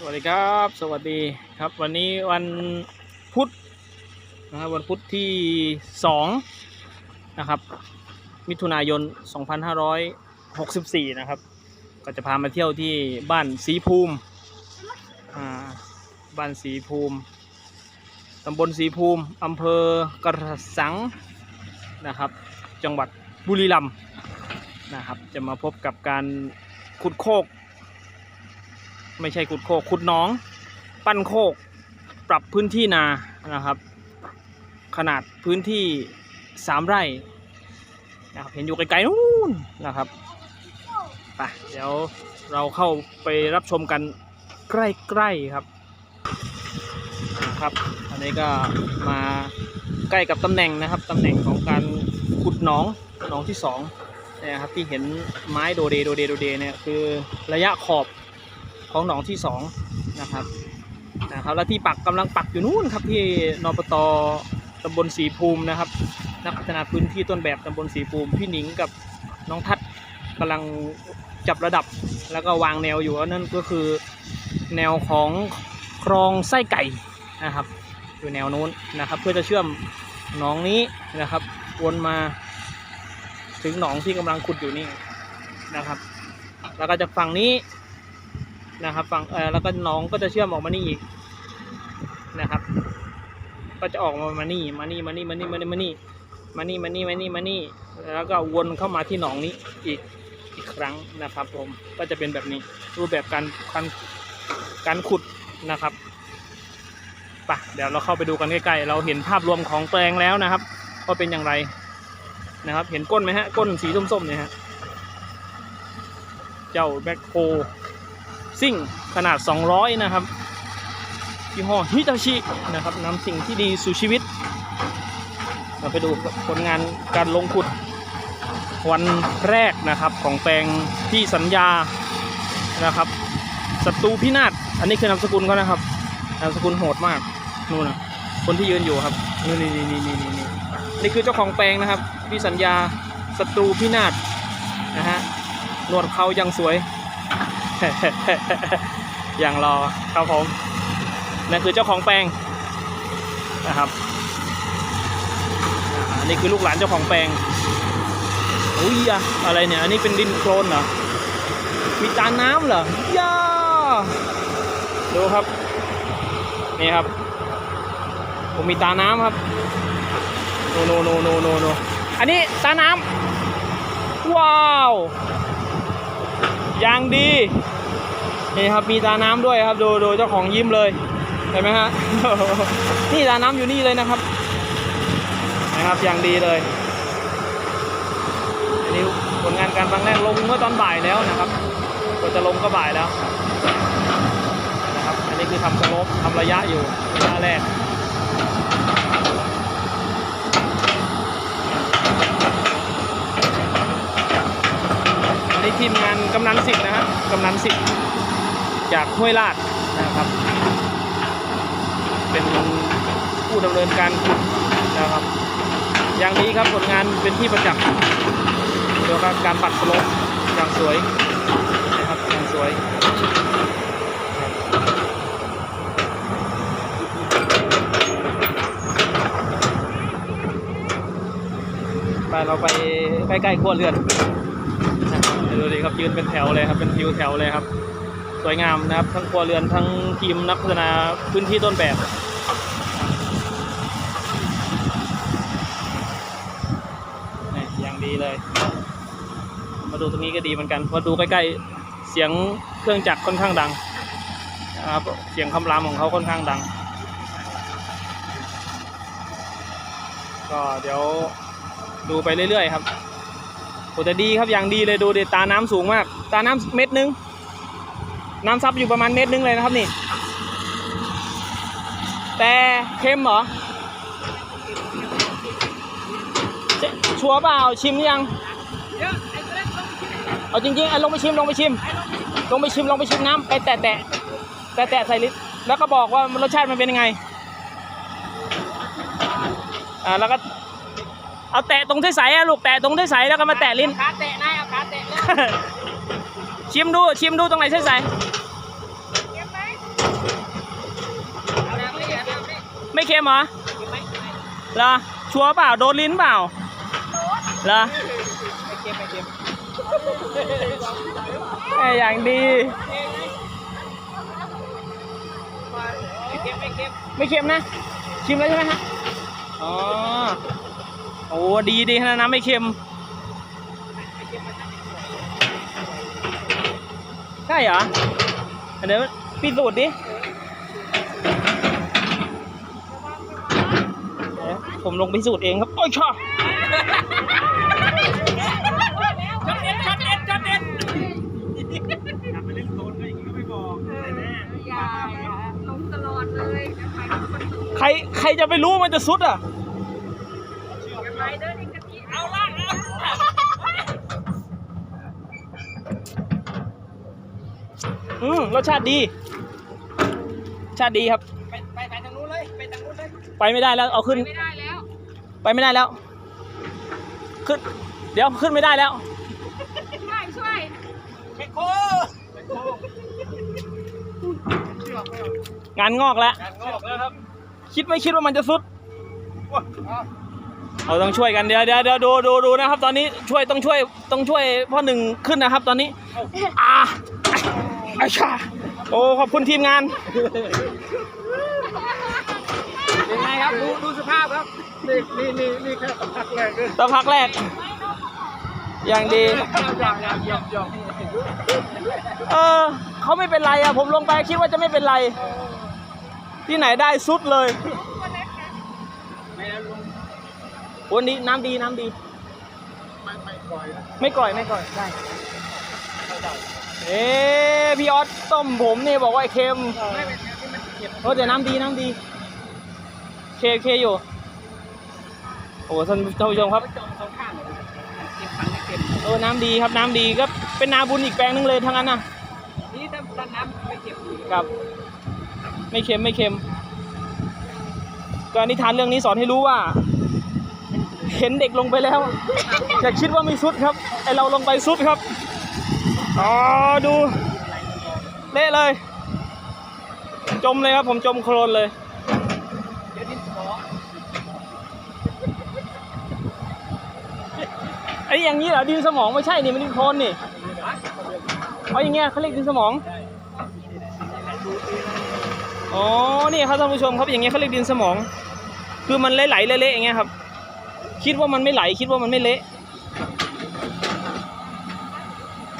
สวัสดีครับ สวัสดีครับ วันนี้วันพุธนะครับวันพุธที่สองนะครับ มิถุนายน 2564 นะครับ ก็จะพามาเที่ยวที่บ้านสีภูมิบ้านสีภูมิตำบลสีภูมิอำเภอกระสังนะครับ จังหวัดบุรีรัมย์นะครับ จะมาพบกับการขุดโคก ไม่ใช่ขุดโคกขุดน้อง ปั้นโคก ปรับพื้นที่นานะครับ ขนาดพื้นที่สามไร่นะครับเห็นอยู่ไกลๆนู่นนะครับไปเดี๋ยวเราเข้าไปรับชมกันใกล้ๆครับครับ อันนี้ก็มาใกล้กับตำแหน่งนะครับตำแหน่งของการขุดหนองหนองที่สองเนยนะครับที่เห็นไม้โดเดโดเดโดเดเนี่ยคือระยะขอบ ของหนองที่สองนะครับนะครับแล้วที่ปักกำลังปักอยู่นู่นครับที่นปตตำบลสีภูมินะครับ นักพัฒนาพื้นที่ต้นแบบตำบลสีภูมิพี่หนิงกับน้องทัศน์กำลังจับระดับแล้วก็วางแนวอยู่นั่นก็คือแนวของคลองไส้ไก่นะครับอยู่แนวนู้นนะครับ เพื่อจะเชื่อมหนองนี้นะครับ วนมาถึงหนองที่กำลังขุดอยู่นี่นะครับ แล้วก็จากฝั่งนี้ นะครับฝั่งเออแล้วก็น้องก็จะเชื่อมออกมานี่อีกนะครับ ก็จะออกมามานี่มานี่มานี่มานี่มานี่มานี่มานี่มานี่มานี่มานี่แล้วก็วนเข้ามาที่หนองนี้อีกอีกครั้งนะครับผมก็จะเป็นแบบนี้รูปแบบการการการขุดนะครับไปะเดี๋ยวเราเข้าไปดูกันใกล้ๆเราเห็นภาพรวมของแปลงแล้วนะครับว่าเป็นอย่างไรนะครับ เห็นก้นไหมฮะก้นสีส้มๆเนี่ยฮะเจ้าแบ็คโฮ ซิ่งขนาด 200 นะครับยี่ห้อฮิตาชินะครับนำสิ่งที่ดีสู่ชีวิต เราไปดูผลงานการลงขุดวันแรกนะครับของแปลงที่สัญญานะครับศัตรูพินาศอันนี้คือนามสกุลเขานะครับนามสกุลโหดมากนู่นนะคนที่ยืนอยู่ครับนี่นี่นี่นี่นี่นี่นี่คือเจ้าของแปลงนะครับพี่สัญญาศัตรูพินาศนะฮะหนวดเขายังสวย อย่างรอครับผมนั่นคือเจ้าของแปลงนะครับอันนี้คือลูกหลานเจ้าของแปลงอุ้ยอะอะไรเนี่ย อันนี้เป็นดินโคลนเหรอ มีจานน้ำเหรอย่าดูครับ นี่ครับผมมีตาน้ำครับโนโนโนโนโนโนอันนี้ตาน้ำว้าว ยางดีนี่ครับมีตาน้ำด้วยครับดูดูเจ้าของยิ้มเลยเห็นไหมฮะนี่ตาน้ำอยู่นี่เลยนะครับนะครับอย่างดีเลยอันนี้ผลงานการครั้งแรกลงเมื่อตอนบ่ายแล้วนะครับกว่าจะลงก็บ่ายแล้วนะครับอันนี้คือทำสโลปทำระยะอยู่ระยะแรกอันนี้ ทีมงานกำนันสิทธิ์นะฮะกำนันสิทธิ์จากห้วยลาดนะครับ เป็นผู้ดำเนินการขุดนะครับ อย่างนี้ครับผลงานเป็นที่ประจักษ์เกี่ยวกับการปัดสลปอย่างสวยนะครับอย่างสวยไปเราไปใกล้ๆขั้วเลือดน ดูดิครับยืนเป็นแถวเลยครับเป็นทิวแถวเลยครับ สวยงามนะครับ ทั้งครัวเรือนทั้งทีมนักพัฒนาพื้นที่ต้นแบบนี่อย่างดีเลย มาดูตรงนี้ก็ดีเหมือนกันพราะดูใกล้ๆเสียงเครื่องจักรค่อนข้างดังนะครับเสียงคำรามของเขาค่อนข้างดัง ก็เดี๋ยวดูไปเรื่อยๆครับ โอ้แต่ดีครับอย่างดีเลยดูเดตาน้ำสูงมาก ตาน้ำเม็ดนึง น้ำซับอยู่ประมาณเมตรนึงเลยนะครับนี่ แต่เค็มเหรอชัวร์เปล่าชิมยังเอาจริงๆไอ้ลงไปชิมลงไปชิม ลงไปชิมลงไปชิมน้ำไปแตะแตะแตะแตะใส่ลิตรแล้วก็บอกว่ารสชาติมันเป็นยังไงอ่าแล้วก็ เอาแตะตรงที่ใสอะลูกแตะตรงที่ใสแล้วก็มาแตะลิ้น ขาแตะนายเอาขาแตะเลยชิมดูชิมดูตรงไหนใสใสเก็บไหมไม่เค็มเหรอเหรอชัวร์เปล่าโดนลิ้นเปล่าเหรอไม่เค็มไม่เค็มแหม่อย่างดี ไม่เค็มไม่เค็มไม่เค็มนะ ชิมแล้วใช่ไหมฮะอ๋อ โอ้ดีดีขนาดนั้นไม่เค็มใช่เหรออันเดี๋ยวพิสูจน์ดิเดี๋ยวผมลงพิสูจน์เองครับ โอ้ยชอบช็อตเด็ดช็อตเด็ดช็อตเด็ดทำไปเล่นโซนก็อย่างนี้ก็ไม่บอกแต่แน่อย่าลงตลอดเลยนะคะคนดูใคร ใครจะไปรู้มันจะสุดอะ ไปเด้อนี่กะทิเอา ล่างเอาอืมรสชาติดี ชาติดีครับ ไปไปไปทางนู้นเลย ไปทางนู้นเลยไปไม่ได้แล้วเอาขึ้น ไม่ได้แล้ว ไปไม่ได้แล้ว ขึ้น เดี๋ยวขึ้นไม่ได้แล้ว ช่วยช่วยเมโคงานงอกแล้ว การงอกแล้วครับคิดไม่คิดว่ามันจะสุดเราต้องช่วยกันเดี๋ยวเดี๋ยวเดี๋ยวดูดูดูนะครับ ตอนนี้ช่วยต้องช่วยต้องช่วยพ่อหนึ่งขึ้นนะครับ ตอนนี้อ่า อาชาโอ้ขอบคุณทีมงานยังไงครับดูดูสภาพครับนี่นี่นี่นี่แค่สัมผัสแรกเลยตะพักแรก อย่างดีหยอกหยอกหยอกหยอกเออเขาไม่เป็นไรอะผมลงไปคิดว่าจะไม่เป็นไร ที่ไหนได้สุดเลยไม่แล้วลุงวันนี้น้ำดีน้ำดี ไม่ไม่ปล่อยนะไม่ก่อยไม่ก่อยได้ เอ๊ะพี่ออสต้มผมนี่บอกว่าเค็มไม่เป็นที่มันเก็บโอ้แต่น้ำดีน้ำดี เคเคอยู่ โอ้ท่านท่านผู้ชมครับจองสองข้างเลยเก็บพันไม่เก็บโอ้น้ำดีครับน้ำดีก็เป็นนาบุญอีกแปลงหนึงเลยทั้งนั้นนะนี่ถ้าด้านน้ำไม่เก็บกับ ไม่เค็มไม่เค็มก็นิทานเรื่องนี้สอนให้รู้ว่า เห็นเด็กลงไปแล้วอย่าคิดว่าไม่สุดครับไอเราลงไปสุดครับ อ๋อดู เละเลย จมเลยครับ ผมจมโคลนเลยไอ้อย่างนี้เหรอดินสมองไม่ใช่นี่มันดินโคลนนี่เอาอย่างเงี้ยเขาเรียกดินสมองอ๋อนี่ครับท่านผู้ชมครับอย่างเงี้ยเขาเรียกดินสมอง คือมันไหลๆเละๆอย่างเงี้ยครับ คิดว่ามันไม่ไหลคิดว่ามันไม่เละ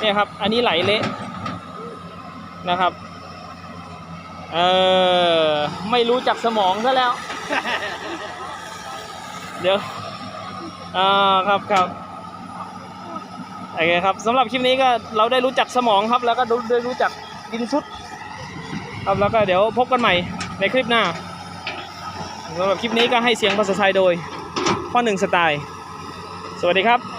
เนี่ยครับ อันนี้ไหลเละนะครับ เออไม่รู้จักสมองซะแล้ว เดี๋ยวอ่าครับครับโอเคครับสำหรับคลิปนี้ก็เราได้รู้จักสมองครับ แล้วก็ได้รู้จักดินซุด ครับแล้วก็เดี๋ยวพบกันใหม่ในคลิปหน้าสำหรับคลิปนี้ก็ให้เสียงภาษาไทยโดยพ่อหนึ่งสไตล์ สวัสดีครับ